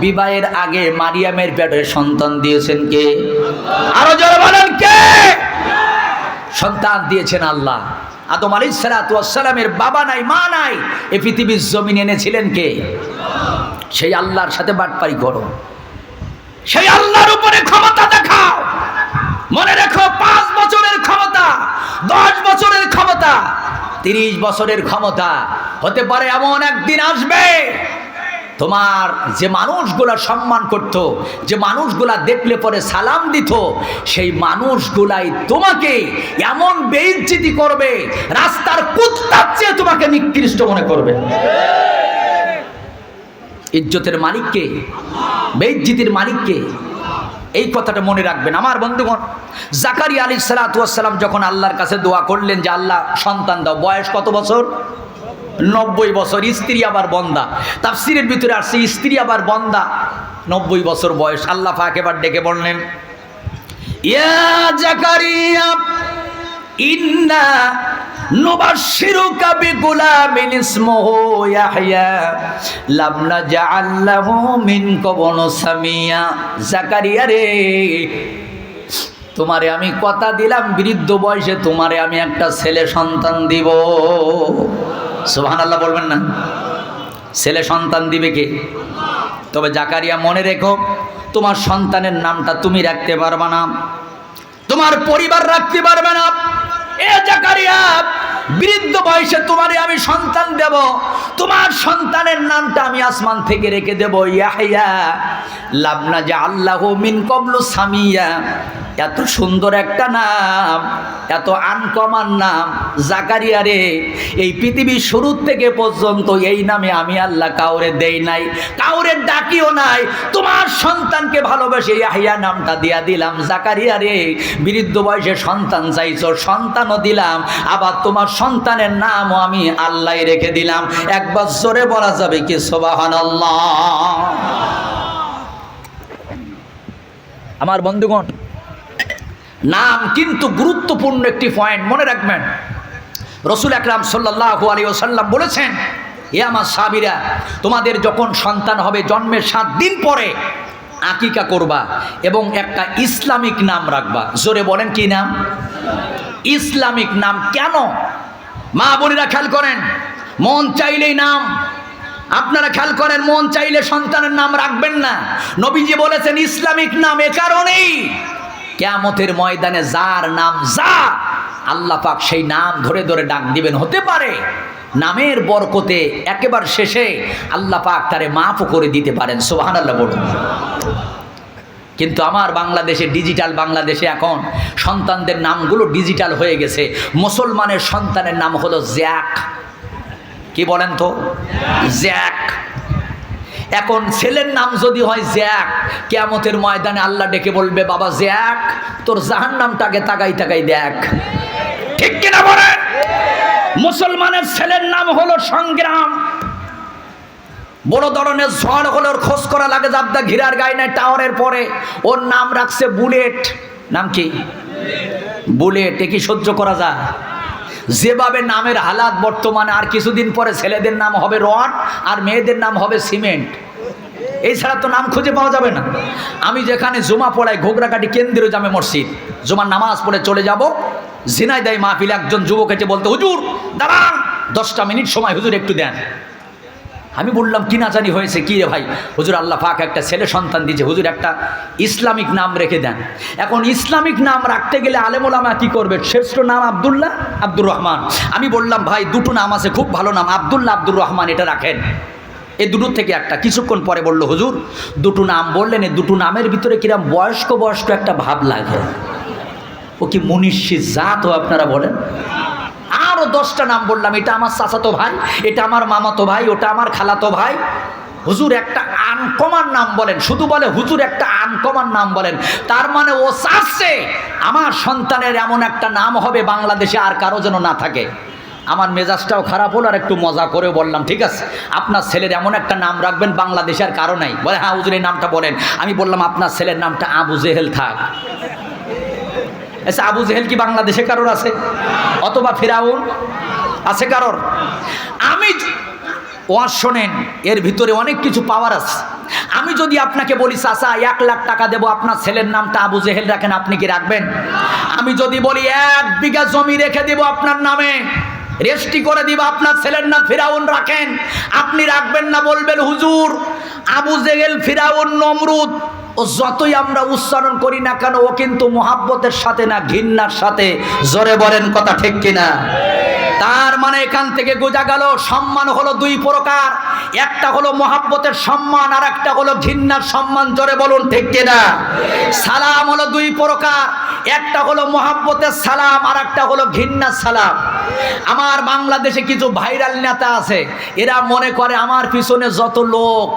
বিবাহের আগে মারিয়ামের পেটে সন্তান দিয়েছেন কে? আরও জোরে বলেন কে? সন্তান দিয়েছেন আল্লাহ। আদম আলী সালাতামের বাবা নাই, মা নাই, এ পৃথিবীর জমিন এনেছিলেন কে? সেই আল্লাহর সাথে বাটপারি করো। সেই আল্লাহর উপরে ক্ষমতা দেখাও। মনে রেখো, পাঁচ বছরের ক্ষমতা, দশ বছরের ক্ষমতা, তিরিশ বছরের ক্ষমতা, হতে পারে এমন একদিন আসবে তোমার যে মানুষগুলা সম্মান করত, যে মানুষগুলা দেখলে পরে সালাম দিত, সেই মানুষগুলাই তোমাকে এমন বেইজ্জিতি করবে, রাস্তার কুত্তার চেয়ে তোমাকে নিকৃষ্ট মনে করবে। ইজ্জতের মালিককে, বেইজ্জিতির মালিককে এই কথাটা মনে রাখবেন। আমার বন্ধুগণ জাকারি আলী সালাতাম যখন আল্লাহর কাছে দোয়া করলেন যে, আল্লাহ সন্তান দাও, বয়স কত বছর? নব্বই বছর, স্ত্রী আবার বন্দা। তাফসিরের ভিতরে আসছে, স্ত্রী আবার বন্দা। নব্বই বছর বয়স, আল্লাহ এবার ডেকে বললেন, ইয়া জাকারিয়া, ইন্না জাকারিয়া রে, তোমারে আমি কথা দিলাম, বৃদ্ধ বয়সে তোমারে আমি একটা ছেলে সন্তান দিব। সুবহানাল্লাহ বলবেন না। ছেলে সন্তান দিবে কে? তবে জাকারিয়া মনে রেখো, তোমার সন্তানের নামটা তুমি রাখতে পারবে না। তোমার পরিবার রাখতে পারবে না। এ জাকারিয়া, বৃদ্ধ বয়সে তোমারে আমি সন্তান দেব। তোমার সন্তানের নামটা আমি আসমান থেকে রেখে দেব। ইয়াহিয়া, লাবনা যে আল্লাহ মিন কবলু সামিয়া। এত সুন্দর একটা নাম, এত আনকমান নাম, জাকারিয়া রে, এই পৃথিবীর শুরু থেকে পর্যন্ত এই নামে আমি আল্লাহ কাউরে দেই নাই, কাউরে ডাকিও নাই। তোমার সন্তানকে ভালোবেসে ইয়াহিয়া নামটা দিয়া দিলাম। জাকারিয়া রে, বৃদ্ধ বয়সে সন্তান চাইছো, সন্তানও দিলাম। আবার তোমার সন্তানের নামও আমি আল্লাহ রেখে দিলাম। একবার জোরে বলা যাবে কি সোবাহান আমার বন্ধুগণ নাম কিন্তু গুরুত্বপূর্ণ একটি পয়েন্ট মনে রাখবেন। রসুল আকরাম সাল্লাহ আলী ওসাল্লাম বলেছেন, এ আমার সাবিরা তোমাদের যখন সন্তান হবে জন্মের সাত দিন পরে আকিকা করবা এবং একটা ইসলামিক নাম রাখবা। জোরে বলেন কি নাম? ইসলামিক নাম কেন? মা বোনেরা খেয়াল করেন, মন চাইলেই নাম। আপনারা খেয়াল করেন, মন চাইলে সন্তানের নাম রাখবেন না। নবীজি বলেছেন, ইসলামিক নাম এ কারণেই কেয়ামতের ময়দানে যার নাম যা, আল্লাহ পাক সেই নাম ধরে ধরে ডাক দিবেন। হতে পারে নামের বরকতে একেবারে শেষে আল্লাহ পাক তারে মাফও করে দিতে পারেন সোহান আল্লাহ বলুন। কিন্তু আমার বাংলাদেশে, ডিজিটাল বাংলাদেশে এখন সন্তানদের নামগুলো ডিজিটাল হয়ে গেছে। মুসলমানের সন্তানের নাম হলো জ্যাক। কি বলেন তো? জ্যাক। এখন ছেলের নাম যদি হয় জ্যাক, কেয়ামতের ময়দানে আল্লাহ ডেকে বলবে, বাবা জ্যাক, তোর জাহান নামটাকে তাকাই তাকাই দেখ। ঠিক কিনা বলেন? মুসলমানের ছেলের নাম হলো সংগ্রাম। বড় ধরনের ঝড় হলোর খোঁজ করা লাগে জাবদা ঘিরার গায়ে নাই টাওয়ারের পরে। ওর নাম রাখছে বুলেট। নাম কি? বুলেট। এ কি সহ্য করা যায়? যেভাবে নামের হালাত বর্তমানে, আর কিছুদিন পরে ছেলেদের নাম হবে রড, আর মেয়েদের নাম হবে সিমেন্ট। এছাড়া তো নাম খুঁজে পাওয়া যাবে না। আমি যেখানে জুমা পড়াই ঘোগরাকাটি কেন্দ্রীয় জামে মসজিদ। জুমার নামাজ পড়ে চলে যাব। জিনাই দেয় মাহফিল একজন যুবক এসে বলতে, হুজুর, দাঁড়ান, দশটা মিনিট সময়, হুজুর একটু দেন। আমি বললাম, কি না জানি হয়েছে, কি রে ভাই? হুজুর আল্লাহ পাক একটা ছেলে সন্তান দিয়েছে। হুজুর, একটা ইসলামিক নাম রেখে দেন। এখন ইসলামিক নাম রাখতে গেলে আলেমুলামা কি করবে? শ্রেষ্ঠ নাম আবদুল্লাহ, আব্দুর রহমান। আমি বললাম, ভাই, দুটো নাম আছে, খুব ভালো নাম, আবদুল্লাহ, আব্দুর রহমান, এটা রাখেন। এই দুটোর থেকে একটা। কিছুক্ষণ পরে বলল, হুজুর, দুটো নাম বললেন এই দুটো নামের ভিতরে কিরম বয়স্ক বয়স্ক একটা ভাব লাগে। ও কি মনীষী জাত আপনারা বলেন? আরও দশটা নাম বললাম, এটা আমার চাচাতো ভাই, এটা আমার মামাতো ভাই, ওটা আমার খালাতো ভাই। হুজুর একটা আনকমান নাম বলেন, শুধু বলে হুজুর একটা আনকমান নাম বলেন। তার মানে ও চাচ্ছে, আমার সন্তানের এমন একটা নাম হবে বাংলাদেশে আর কারও যেন না থাকে। আমার মেজাজটাও খারাপ হলো আর একটু মজা করে বললাম, ঠিক আছে, আপনার ছেলের এমন একটা নাম রাখবেন বাংলাদেশে আর কারও নাই। বলে হ্যাঁ হুজুর, এই নামটা বলেন। আমি বললাম, আপনার ছেলের নামটা আবু জেহেল থাক। আচ্ছা আবু জেহেল কি বাংলাদেশে কারোর আছে? অথবা ফেরাউন আছে কারোর? আমি ওয়াজ শোনেন, এর ভিতরে অনেক কিছু পাওয়ার আছে। আমি যদি আপনাকে বলি, চাচা, এক লাখ টাকা দেবো, আপনার ছেলের নামটা আবু জেহেল রাখেন, আপনি কি রাখবেন? আমি যদি বলি, এক বিঘা জমি রেখে দেবো আপনার নামে রেস্টি করে দিব, আপনার ছেলের নাম ফিরাউন রাখেন। আপনি রাখবেন না, বলবেন, হুজুর, আবু জেহেল, ফিরাউন, নমরুদ ও যতই আমরা উচ্চারণ করি না কেন, ও কিন্তু মোহাব্বতের সাথে না, ঘৃণার সাথে। জোরে বলেন কথা ঠিক কিনা? তার মানে এখান থেকে বোঝা গেল, সম্মান হলো দুই প্রকার। একটা হলো মোহাব্বতের সম্মান, আর একটা হলো ঘৃণার সম্মান। জোরে বলুন ঠিক কিনা? সালাম হলো দুই প্রকার। একটা হলো মোহাব্বতের সালাম, আর একটা হলো ঘৃণার সালাম। আমার বাংলাদেশে কিছু ভাইরাল নেতা আছে, এরা মনে করে আমার পিছনে যত লোক।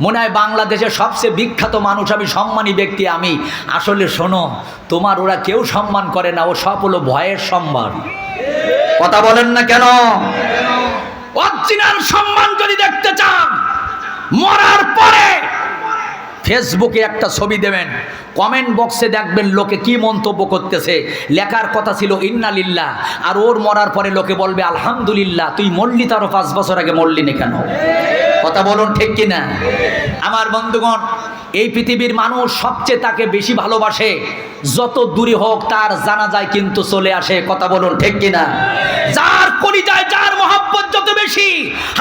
মনে হয় বাংলাদেশের সবচেয়ে বিখ্যাত মানুষ আমি, সম্মানী ব্যক্তি আমি। আসলে শোনো, তোমার ওরা কেউ সম্মান করে না, ও সব হলো ভয়ের সম্মান। কথা বলেন না কেন? অরিজিনাল সম্মান যদি দেখতে চান, মরার পরে ফেসবুকে একটা ছবি দেবেন। কমেন্ট বক্সে দেখবেন লোকে কি মন্তব্য করতেছে। লেখার কথা ছিল, ইন্নালিল্লাহ। আর ওর মরার পরে লোকে বলবে, আলহামদুলিল্লাহ। তুই মরলি তারও পাঁচ বছর আগে মরলি না কেন? কথা বলুন ঠিক কিনা? আমার বন্ধুগণ, এই পৃথিবীর মানুষ সবচেয়ে তাকে বেশি ভালোবাসে। যত দূরে হোক, তার জানা যায় কিন্তু চলে আসে। কথা বলুন ঠিক কিনা? যার কলিজায়, যার মহাব্বত যত বেশি,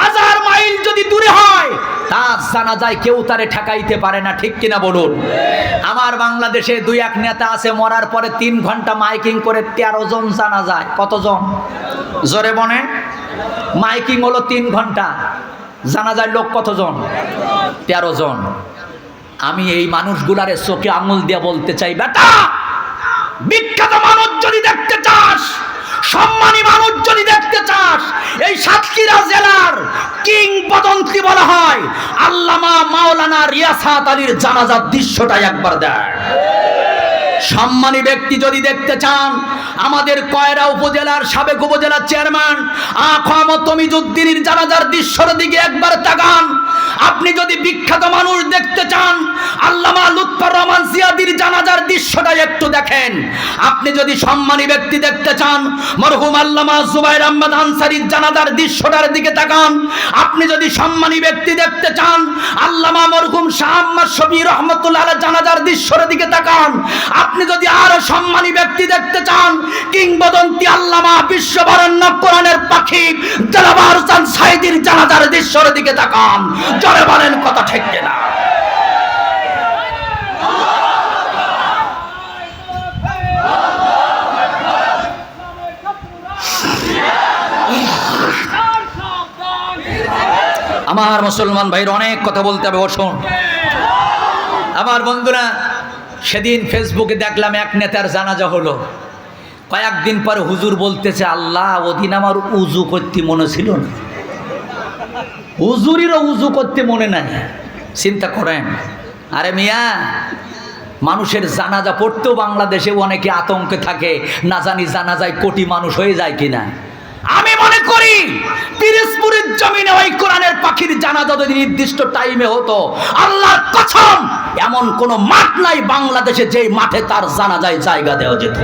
হাজার মাইল যদি দূরে হয়, তার জানা যায় কেউ তারে ঠেকাইতে পারে না। ঠিক কিনা বলুন? আমার বাংলাদেশে দুই এক নেতা আছে, মরার পরে তিন ঘণ্টা মাইকিং করে তেরো জন জানা যায়। কতজন? জোরে বনে মাইকিং হলো তিন ঘণ্টা। জানা যায় লোক কতজন? তেরো জন। আমি এই মানুষগুলারে চোখে আঙুল দিয়ে বলতে চাই, বেটা! বিখ্যাত মানুষ যদি দেখতে চাস, সম্মানী মানুষ যদি দেখতে চাস, এই সাতক্ষীরা জেলার কিংবদন্তি বলা হয়, আল্লামা মাওলানা রিয়াসাত আলীর জানাজার দৃশ্যটাই একবার দেয় সম্মানী ব্যক্তি যদি দেখতে চান, আমাদের কয়রা উপজেলার সাবেক উপজেলার চেয়ারম্যান, আখামত তমিজুদ্দিনের জানাজার দৃশ্যর দিকে একবার তাকান। আপনি যদি বিখ্যাত মানুষ দেখতে চান, আল্লামা লুৎফর রহমান সিয়াদির জানাজার দৃশ্যটা একটু দেখেন আপনি যদি সম্মানী ব্যক্তি দেখতে চান, মরহুম আল্লামা জুবাইর আহমদ আনসারির জানাজার দৃশ্যটার দিকে তাকান। আপনি যদি সম্মানী ব্যক্তি দেখতে চান, আল্লামা মরহুম শাহ আহমদ শফি রহমতুল্লাহ জানাজার দৃশ্যের দিকে তাকান। আপনি যদি আরও সম্মানী ব্যক্তি দেখতে চান, কিংবদন্তি আল্লামা বিশ্ববরণ্য কোরআনের পাখি জালাবার সাইদির জানাজার দৃশ্যের দিকে তাকান। জোরে বলেন, কথা ঠিক না আমার মুসলমান ভাইয়ের অনেক কথা বলতে হবে বসুন আমার বন্ধুরা, সেদিন ফেসবুকে দেখলাম এক নেতার জানাজা হলো। কয়েকদিন পর হুজুর বলতেছে, আল্লাহ, ওদিন আমার উজু করতে মনে ছিল না। হুজুরিরও উজু করতে মনে নাই। চিন্তা করেন। আরে মিয়া, মানুষের জানাজা পড়তেও বাংলাদেশে অনেকে আতঙ্কে থাকে। না জানি জানাজায় কোটি মানুষ হয়ে যায় কিনা। করি। পিরিসপুরের জমিনে ওই কোরআনের পাখির জানাজা যদি নির্দিষ্ট টাইমে হতো, আল্লাহর কসম, এমন কোন মাঠ নাই বাংলাদেশে যেই মাঠে তার জানাজায় জায়গা দেওয়া যেত।